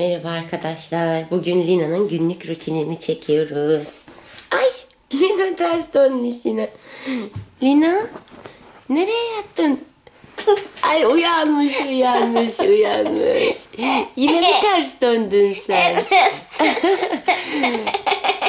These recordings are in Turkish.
Merhaba arkadaşlar. Bugün Lina'nın günlük rutinini çekiyoruz. Ay Lina ters dönmüş yine. Lina nereye yattın? Ay uyanmış uyanmış uyanmış. Yine mi ters döndün sen?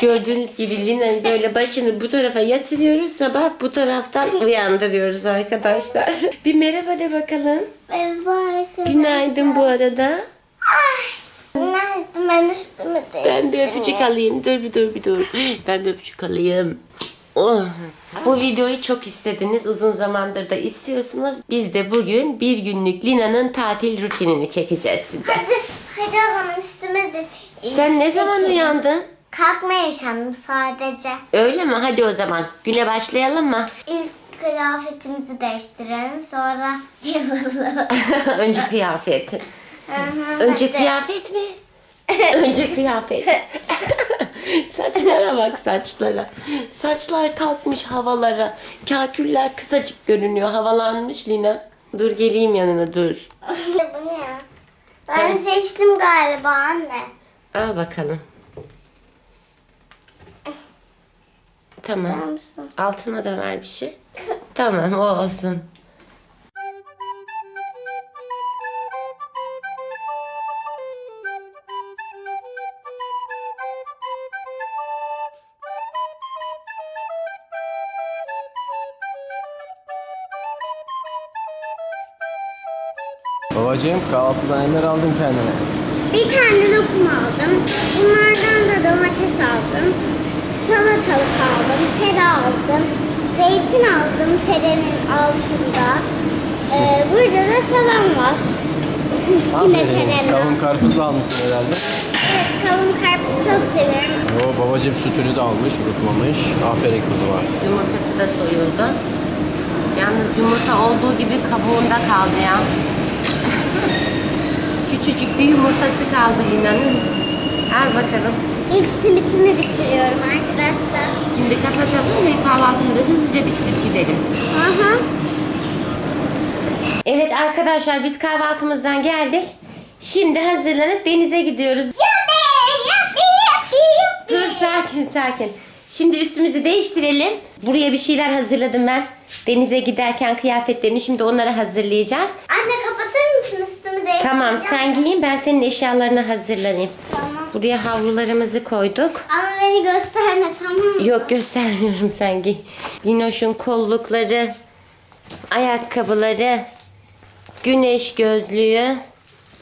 Gördüğünüz gibi Lina'yı böyle başını bu tarafa yatırıyoruz. Sabah bu taraftan uyandırıyoruz arkadaşlar. Bir merhaba de bakalım. Merhaba arkadaşlar. Günaydın bu arada. Günaydın ben üstümü Ben bir öpücük alayım. Dur bir dur bir dur. Ben bir öpücük alayım. Oh. Bu videoyu çok istediniz. Uzun zamandır da istiyorsunuz. Biz de bugün bir günlük Lina'nın tatil rutinini çekeceğiz size. Hadi, hadi o zaman üstüme de. Sen ne zaman Geçelim. uyandın? Kalkmaya üşendim sadece. Öyle mi? Hadi o zaman. Güne başlayalım mı? İlk kıyafetimizi değiştirelim sonra yapalım. Önce kıyafet. Önce kıyafet mi? Önce kıyafet. saçlara bak saçlara. Saçlar kalkmış havalara. Kaküller kısacık görünüyor. Havalanmış Lina. Dur geleyim yanına dur. Bu ne ya? Ben seçtim galiba anne. Al bakalım. Tamam mısın? Altına da ver bir şey. Tamam o olsun. Babacığım kahvaltıdan neler aldın kendine? Bir tane lokum aldım. Bunlardan da domates aldım. Salatalık aldım. Tere aldım. Zeytin aldım terenin altında. Ee, burada da salam var. Yine terenin. Kavun karpuz da almışsın herhalde. Evet kavun karpuzu çok seviyorum. Oo babacığım sütünü de almış, unutmamış. Aferin kızıma. Yumurtası da soyuldu. Yalnız yumurta olduğu gibi kabuğunda kaldı ya. Küçücük bir yumurtası kaldı Lina'nın. Al bakalım. İlk simitimi bitiriyorum arkadaşlar. Şimdi kapatalım ve kahvaltımızı hızlıca bitirip gidelim. Aha. Evet arkadaşlar biz kahvaltımızdan geldik. Şimdi hazırlanıp denize gidiyoruz. Yuppi, yuppi, yuppi, yuppi. Dur sakin sakin. Şimdi üstümüzü değiştirelim. Buraya bir şeyler hazırladım ben. Denize giderken kıyafetlerini şimdi onları hazırlayacağız. Anne kapatır mısın üstümü değiştireceğim? Tamam sen giyin ben senin eşyalarını hazırlanayım. Tamam. Buraya havlularımızı koyduk. Ama beni gösterme tamam mı? Yok göstermiyorum sen giy. Linoş'un kollukları, ayakkabıları, güneş gözlüğü,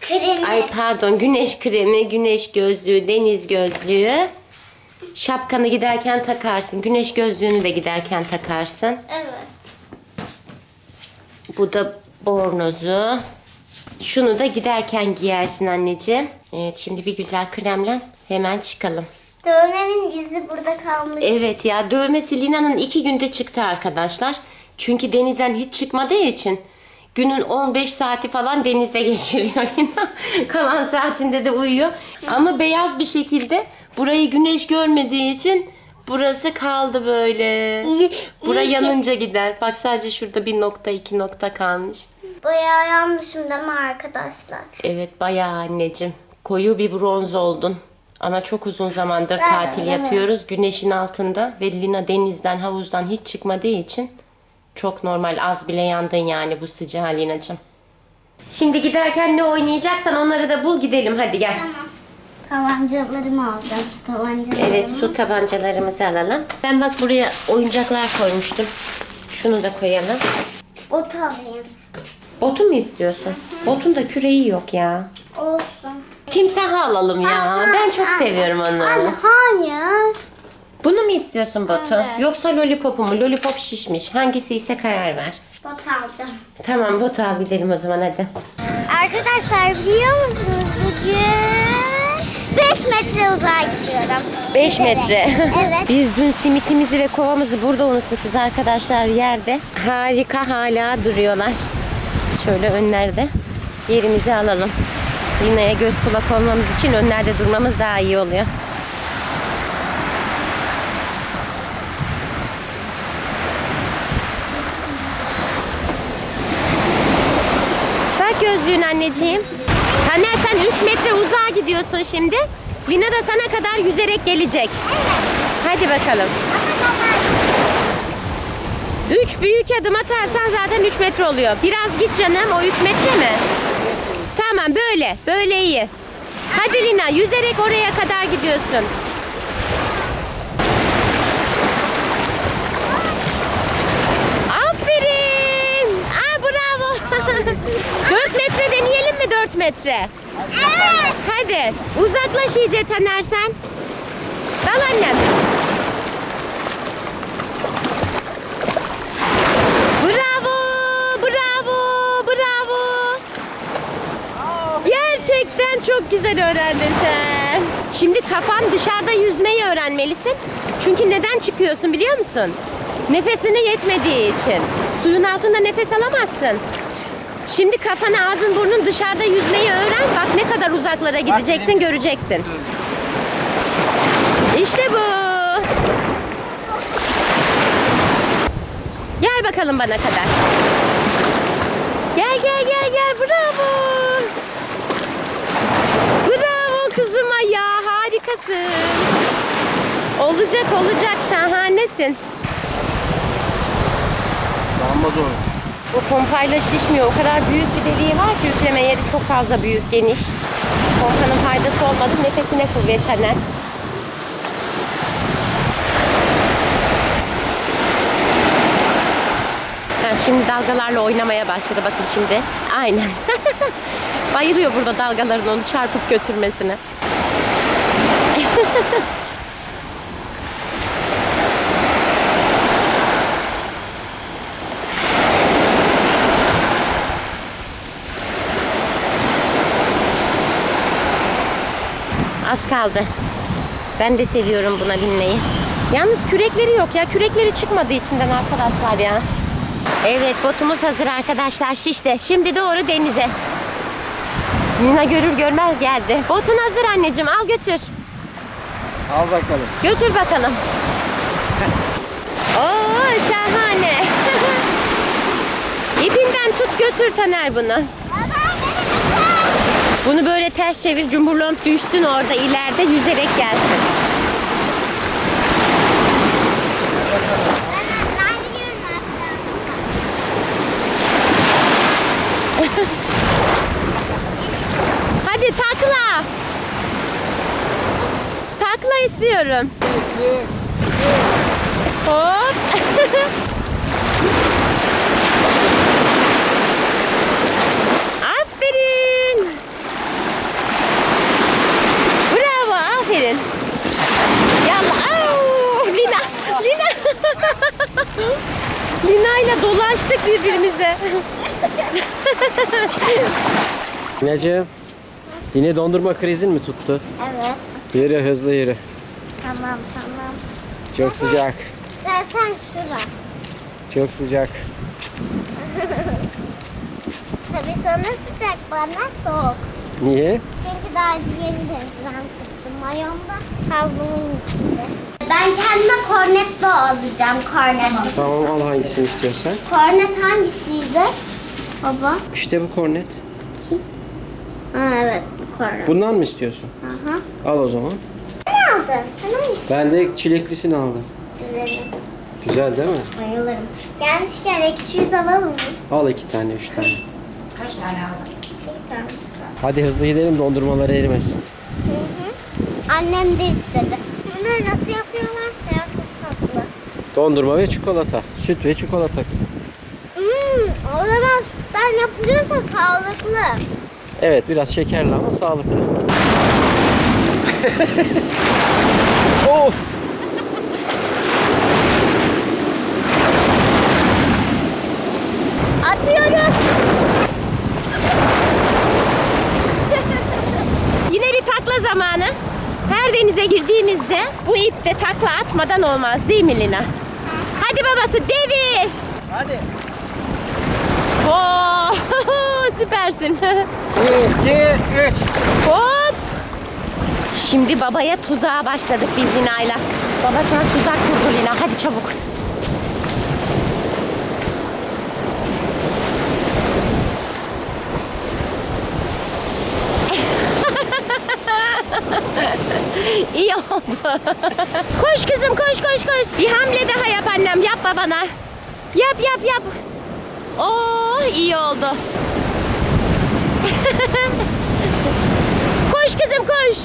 Kremi. ay pardon güneş kremi, güneş gözlüğü, deniz gözlüğü. Şapkanı giderken takarsın. Güneş gözlüğünü de giderken takarsın. Evet. Bu da bornozu. Şunu da giderken giyersin anneciğim. Evet şimdi bir güzel kremle hemen çıkalım. Dövmemin yüzü burada kalmış. Evet ya dövmesi Lina'nın iki günde çıktı arkadaşlar. Çünkü denizden hiç çıkmadığı için günün 15 saati falan denizde geçiriyor Lina. Kalan saatinde de uyuyor. Ama beyaz bir şekilde burayı güneş görmediği için burası kaldı böyle. İyi, Bura iyi ki- yanınca gider. Bak sadece şurada bir nokta iki nokta kalmış. Bayağı yanmışım değil mi arkadaşlar? Evet bayağı anneciğim. Koyu bir bronz oldun. Ama çok uzun zamandır Ben- tatil ben- yapıyoruz. Güneşin altında ve Lina denizden, havuzdan hiç çıkmadığı için çok normal. Az bile yandın yani bu sıcağa Lina'cığım. Şimdi giderken ne oynayacaksan onları da bul gidelim. Hadi gel. Tamam. Tabancalarımı alacağım. Şu tabancalarımı. Evet su tabancalarımızı alalım. Ben bak buraya oyuncaklar koymuştum. Şunu da koyalım. Ot alayım. Botu mu istiyorsun? Botun da küreği yok ya. Olsun. Timsah alalım ya. Ben çok seviyorum onu. Anne hayır. Bunu mu istiyorsun Batu? Evet. Yoksa lollipopu mu? Lollipop şişmiş. Hangisi ise karar ver. Bot alacağım. Tamam Batu al gidelim o zaman hadi. Arkadaşlar biliyor musunuz bugün 5 metre uzağa gidiyorum. 5 metre. Evet. Biz dün simitimizi ve kovamızı burada unutmuşuz arkadaşlar yerde. Harika hala duruyorlar. Şöyle önlerde yerimizi alalım. Lina'ya göz kulak olmamız için önlerde durmamız daha iyi oluyor. Bak gözlüğün anneciğim. Taner sen 3 metre uzağa gidiyorsun şimdi. Lina da sana kadar yüzerek gelecek. Hadi bakalım. 3 büyük adım atarsan zaten 3 metre oluyor. Biraz git canım o 3 metre mi? Tamam böyle. Böyle iyi. Hadi Lina yüzerek oraya kadar gidiyorsun. Aferin. Aa, bravo. 4 metre deneyelim mi 4 metre? Evet. Hadi uzaklaş iyice Taner sen. Dal annem. Bravo, bravo, bravo. Gerçekten çok güzel öğrendin sen. Şimdi kafan dışarıda yüzmeyi öğrenmelisin. Çünkü neden çıkıyorsun biliyor musun? Nefesine yetmediği için. Suyun altında nefes alamazsın. Şimdi kafanı ağzın burnun dışarıda yüzmeyi öğren. Bak ne kadar uzaklara gideceksin göreceksin. İşte bu. Gel bakalım bana kadar. Gel gel gel gel bravo. Bravo kızıma ya harikasın. Olacak olacak şahanesin. Daha zormuş. Bu pompayla şişmiyor. O kadar büyük bir deliği var ki üfleme yeri çok fazla büyük, geniş. Pompanın faydası olmadı. Nefesine kuvvet şimdi dalgalarla oynamaya başladı. Bakın şimdi. Aynen. Bayılıyor burada dalgaların onu çarpıp götürmesine. Az kaldı. Ben de seviyorum buna binmeyi. Yalnız kürekleri yok ya. Kürekleri çıkmadı içinden arkadaşlar ya. Evet botumuz hazır arkadaşlar şişti. Şimdi doğru denize. Nina görür görmez geldi. Botun hazır anneciğim al götür. Al bakalım. Götür bakalım. Oo şahane. İpinden tut götür Taner bunu. Bunu böyle ters çevir cumburlomp düşsün orada ileride yüzerek gelsin. Hadi takla. Takla istiyorum. Hop. aferin. Bravo, aferin. Yallah. Au, Lina. Lina. İle dolaştık birbirimize. Lina'cığım. Yine dondurma krizin mi tuttu? Evet. Yürü hızlı yürü. Tamam tamam. Çok sıcak. Zaten şura. Çok sıcak. Tabii sana sıcak bana soğuk. Niye? Çünkü daha yeni denizden çıktım. Mayom da havlumun içinde. Ben kendime kornetto alacağım. Kornet. Tamam al hangisini istiyorsan. Kornet hangisiydi? Baba. İşte bu kornet. Ha evet bu kornet. Bundan mı istiyorsun? Aha. Al o zaman. Ne aldın? Sana mı Ben de çileklisini aldım. güzelim? Güzel değil mi? Bayılırım. Gelmişken ekşi yüz alalım mı? Al iki tane, üç tane. Kaç tane aldın? Bir tane. Hadi hızlı gidelim dondurmalar erimesin. Hı hı. Annem de istedi. Bunları nasıl yapıyorlarsa ya çok tatlı. Dondurma ve çikolata. Süt ve çikolata kızım. Hmm, o zaman sütten yapılıyorsa sağlıklı. Evet biraz şekerli ama sağlıklı. of! Atıyorum. Yine bir takla zamanı. Her denize girdiğimizde bu ipte takla atmadan olmaz değil mi Lina? Hadi babası devir. Hadi. Oo, süpersin. 1, 2, 3. Hop. Şimdi babaya tuzağa başladık biz Lina'yla. Baba sana tuzak kurdu Lina. Hadi çabuk. iyi oldu. koş kızım koş koş koş. Bir hamle daha yap annem yap babana. Yap yap yap. Oo iyi oldu. koş kızım koş.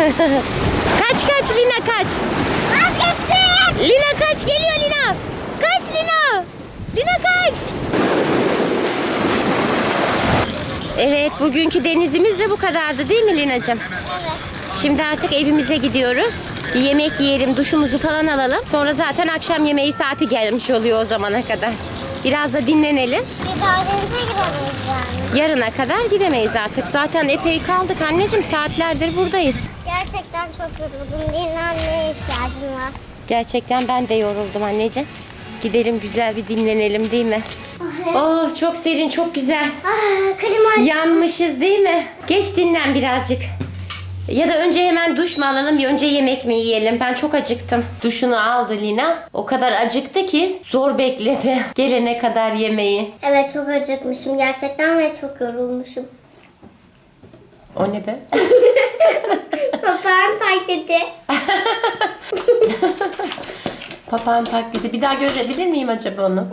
Kaç kaç Lina kaç. Vazgeçtim. Lina kaç geliyor Lina. Kaç Lina. Lina kaç. Evet bugünkü denizimiz de bu kadardı değil mi Lina'cığım? Evet. Şimdi artık evimize gidiyoruz. Bir yemek yiyelim, duşumuzu falan alalım. Sonra zaten akşam yemeği saati gelmiş oluyor o zamana kadar. Biraz da dinlenelim. Giremeyiz yani. Yarına kadar gidemeyiz artık. Zaten epey kaldık anneciğim. Saatlerdir buradayız. Gerçekten çok yoruldum. Dinlenmeye ihtiyacım var. Gerçekten ben de yoruldum anneciğim. Gidelim güzel bir dinlenelim değil mi? Oh çok serin çok güzel. Ah, klima Yanmışız değil mi? Geç dinlen birazcık. Ya da önce hemen duş mu alalım bir önce yemek mi yiyelim? Ben çok acıktım. Duşunu aldı Lina. O kadar acıktı ki zor bekledi. Gelene kadar yemeği. Evet çok acıkmışım gerçekten ve çok yorulmuşum. O ne be? Papağan taklidi. Papağan taklidi. Bir daha görebilir miyim acaba onu?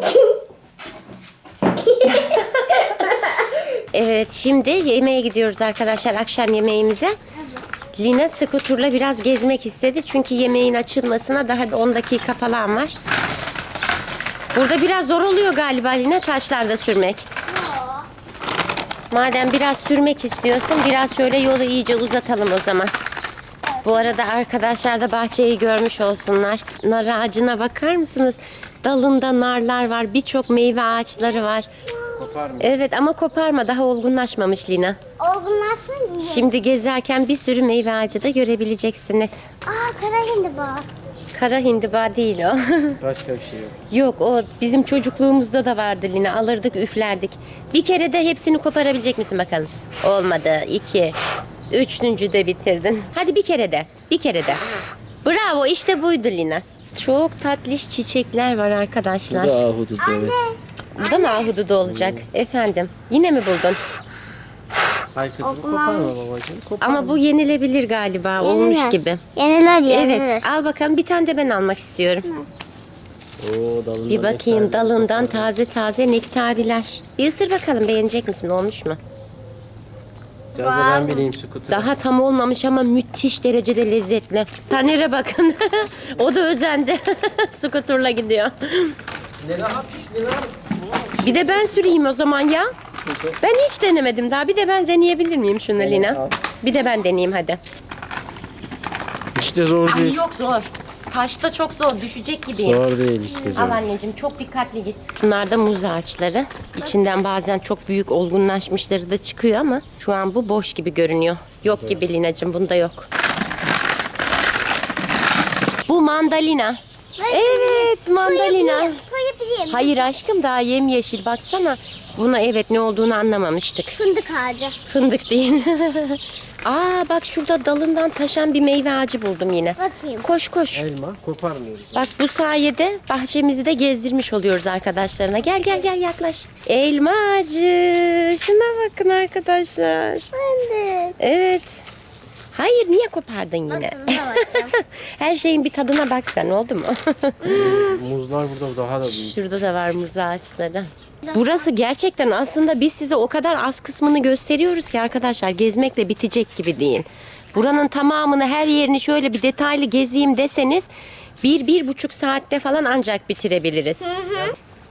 evet şimdi yemeğe gidiyoruz arkadaşlar akşam yemeğimize. Lina skuturla biraz gezmek istedi. Çünkü yemeğin açılmasına daha bir 10 dakika falan var. Burada biraz zor oluyor galiba Lina taşlarda sürmek. Madem biraz sürmek istiyorsun biraz şöyle yolu iyice uzatalım o zaman. Bu arada arkadaşlar da bahçeyi görmüş olsunlar. Nar ağacına bakar mısınız? Dalında narlar var. Birçok meyve ağaçları var. Kopar mı? Evet ama koparma daha olgunlaşmamış Lina. Olgunlaşsın diye. Şimdi gezerken bir sürü meyve ağacı da görebileceksiniz. Aa kara hindiba. Kara hindiba değil o. Başka bir şey yok. Yok o bizim çocukluğumuzda da vardı Lina. Alırdık üflerdik. Bir kere de hepsini koparabilecek misin bakalım? Olmadı. İki. Üçüncü de bitirdin. Hadi bir kere de. Bir kere de. Bravo işte buydu Lina. Çok tatlış çiçekler var arkadaşlar. Bu da ahudut evet. Bu da mı ahududu olacak? Efendim. Yine mi buldun? Hay kızım koparma babacığım. Kopar. Ama bu yenilebilir galiba. Olmuş gibi. Yeniler yenilir. Evet. Al bakalım bir tane de ben almak istiyorum. Oo, dalından Bir bakayım nektar. dalından taze taze nektariler. Bir ısır bakalım beğenecek misin? Olmuş mu? Biraz da ben bineyim skutura. Daha tam olmamış ama müthiş derecede lezzetli. Taner'e bakın. o da özendi. Skuturla gidiyor. Ne rahat, ne rahat. Bir de ben süreyim o zaman ya. Ben hiç denemedim daha. Bir de ben deneyebilir miyim şunu Lina? al. Bir de ben deneyeyim hadi. İşte zor Ay değil. yok zor. Taşta çok zor. Düşecek gibiyim. Zor değil işte zor. Al anneciğim çok dikkatli git. Bunlar da muz ağaçları. İçinden bazen çok büyük olgunlaşmışları da çıkıyor ama şu an bu boş gibi görünüyor. Yok gibi Lina'cığım bunda yok. Bu mandalina. Evet mandalina. Soyabilirim. Hayır aşkım daha yemyeşil baksana. Buna evet ne olduğunu anlamamıştık. Fındık ağacı. Fındık değil. Aa bak şurada dalından taşan bir meyve ağacı buldum yine. Bakayım. Koş koş. Elma koparmıyoruz. Bak bu sayede bahçemizi de gezdirmiş oluyoruz arkadaşlarına. Gel gel gel yaklaş. Elma ağacı. Şuna bakın arkadaşlar. Fındık. Evet. Hayır niye kopardın yine? Tadına bakacağım. Her şeyin bir tadına bak sen oldu mu? Muzlar burada daha da büyük. Şurada da var muz ağaçları. Burası gerçekten aslında biz size o kadar az kısmını gösteriyoruz ki arkadaşlar gezmekle bitecek gibi değil. Buranın tamamını her yerini şöyle bir detaylı gezeyim deseniz bir, bir buçuk saatte falan ancak bitirebiliriz.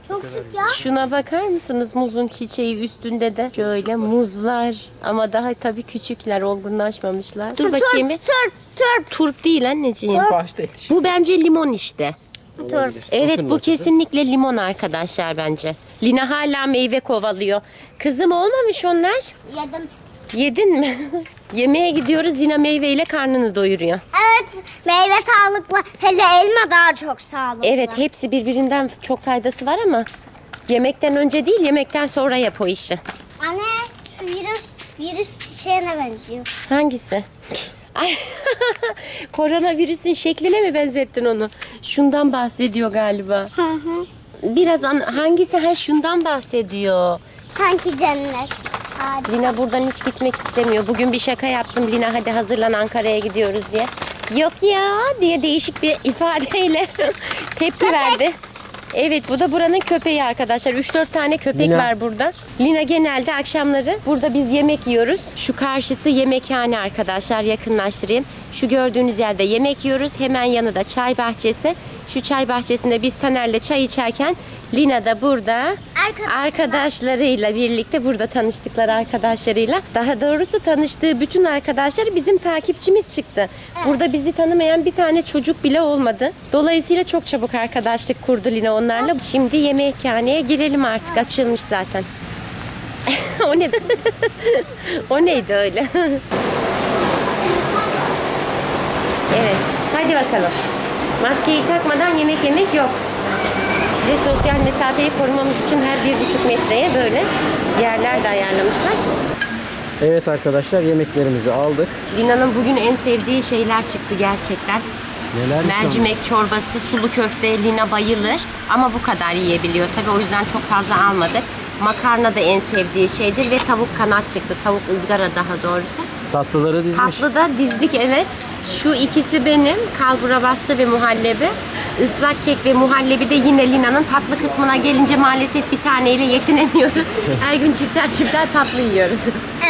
Çok sık ya. Şuna bakar mısınız muzun çiçeği üstünde de şöyle muzlar ama daha tabii küçükler olgunlaşmamışlar. Dur bakayım bir. Turp, turp, Turp değil anneciğim. Başta. Bu bence limon işte. turp. Evet bu kesinlikle limon arkadaşlar bence. Lina hala meyve kovalıyor. Kızım olmamış onlar. Yedim. Yedin mi? Yemeğe gidiyoruz Lina meyveyle karnını doyuruyor. Evet, meyve sağlıklı. Hele elma daha çok sağlıklı. Evet hepsi birbirinden çok faydası var ama yemekten önce değil yemekten sonra yap o işi. Anne, şu virüs virüs çiçeğine benziyor. Hangisi? Ay, koronavirüsün şekline mi benzettin onu? Şundan bahsediyor galiba. Hı hı. Biraz an- hangisi? Ha şundan bahsediyor. Sanki cennet. Harika. Lina buradan hiç gitmek istemiyor. Bugün bir şaka yaptım Lina hadi hazırlan Ankara'ya gidiyoruz diye. Yok ya diye değişik bir ifadeyle tepki verdi. Evet bu da buranın köpeği arkadaşlar. 3-4 tane köpek Lina. var burada. Lina genelde akşamları burada biz yemek yiyoruz. Şu karşısı yemekhane arkadaşlar yakınlaştırayım. Şu gördüğünüz yerde yemek yiyoruz. Hemen yanı da çay bahçesi. Şu çay bahçesinde biz Taner'le çay içerken Lina da burada Arkadaşlar. arkadaşlarıyla birlikte burada tanıştıkları arkadaşlarıyla daha doğrusu tanıştığı bütün arkadaşları bizim takipçimiz çıktı. Burada bizi tanımayan bir tane çocuk bile olmadı. Dolayısıyla çok çabuk arkadaşlık kurdu Lina onlarla. Şimdi yemekhaneye girelim artık açılmış zaten. o ne? o neydi öyle? evet. Hadi bakalım. Maskeyi takmadan yemek yemek yok. Ve sosyal mesafeyi korumamız için her bir buçuk metreye böyle yerler de ayarlamışlar. Evet arkadaşlar yemeklerimizi aldık. Lina'nın bugün en sevdiği şeyler çıktı gerçekten. Neler Mercimek çorbası, sulu köfte Lina bayılır ama bu kadar yiyebiliyor. Tabii o yüzden çok fazla almadık. Makarna da en sevdiği şeydir ve tavuk kanat çıktı. Tavuk ızgara daha doğrusu. Tatlıları dizmiş. Tatlı da dizdik evet. Şu ikisi benim. Kalbura bastı ve muhallebi. Islak kek ve muhallebi de yine Lina'nın tatlı kısmına gelince maalesef bir taneyle yetinemiyoruz. Her gün çifter çifter tatlı yiyoruz.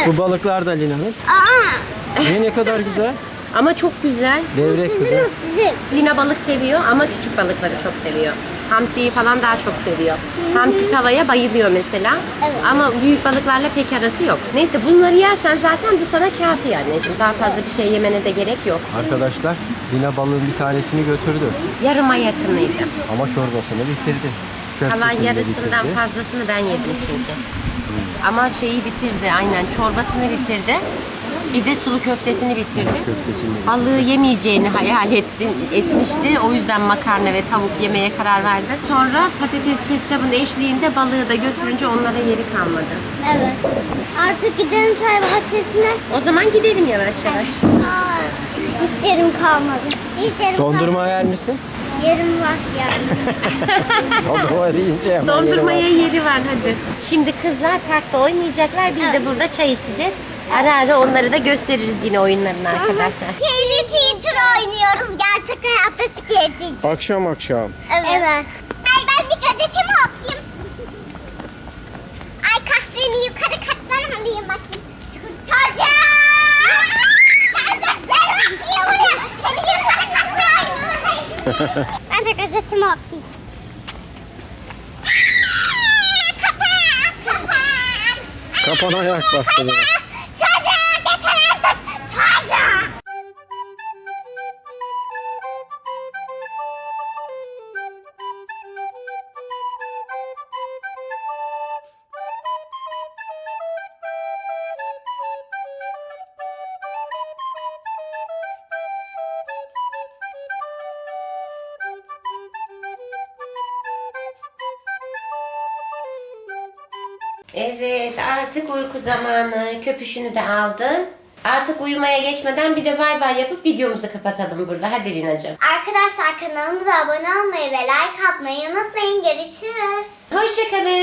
Bu balıklar da Lina'nın. Aa, Niye ne kadar güzel. Ama çok güzel. sizin Levrek o güzel. sizin. Lina balık seviyor ama küçük balıkları çok seviyor. Hamsiyi falan daha çok seviyor. Hamsi tavaya bayılıyor mesela. Evet. Ama büyük balıklarla pek arası yok. Neyse bunları yersen zaten bu sana kafi anneciğim. Daha fazla bir şey yemene de gerek yok. Arkadaşlar Lina balığın bir tanesini götürdü. Yarıma yakınıydı. Ama çorbasını bitirdi. Köftesini Kalan de yarısından bitirdi. fazlasını ben yedim çünkü. Ama şeyi bitirdi aynen çorbasını bitirdi. Bir de sulu köftesini bitirdi. Köftesini de Balığı yemeyeceğini hayal etti, etmişti. O yüzden makarna ve tavuk yemeye karar verdi. Sonra patates ketçabın eşliğinde balığı da götürünce onlara yeri kalmadı. Evet. Artık gidelim çay bahçesine. O zaman gidelim yavaş yavaş. Aa, hiç yerim kalmadı. Hiç yerim Dondurma yer misin? kalmadı. Yerim var yani. Dondurma deyince hemen Dondurmaya yeri var. yeri var hadi. Şimdi kızlar parkta oynayacaklar. Biz de burada çay içeceğiz. Ara ara onları da gösteririz yine oyunlarını arkadaşlar. Scary Teacher oynuyoruz. Gerçek hayatta Scary Teacher. Akşam akşam. Evet. Ay ben bir gazetemi okuyayım. Ay kahveni yukarı kattan alayım bakayım. Çocuk! Çocuk gel bakayım buraya. Seni yukarı kattan alayım. ben de gazetemi okuyayım. Kapan! Ayak bastı. Evet artık uyku zamanı. Köpüşünü de aldın. Artık uyumaya geçmeden bir de bay bay yapıp videomuzu kapatalım burada. Hadi Lina'cığım. Arkadaşlar kanalımıza abone olmayı ve like atmayı unutmayın. Görüşürüz. Hoşçakalın.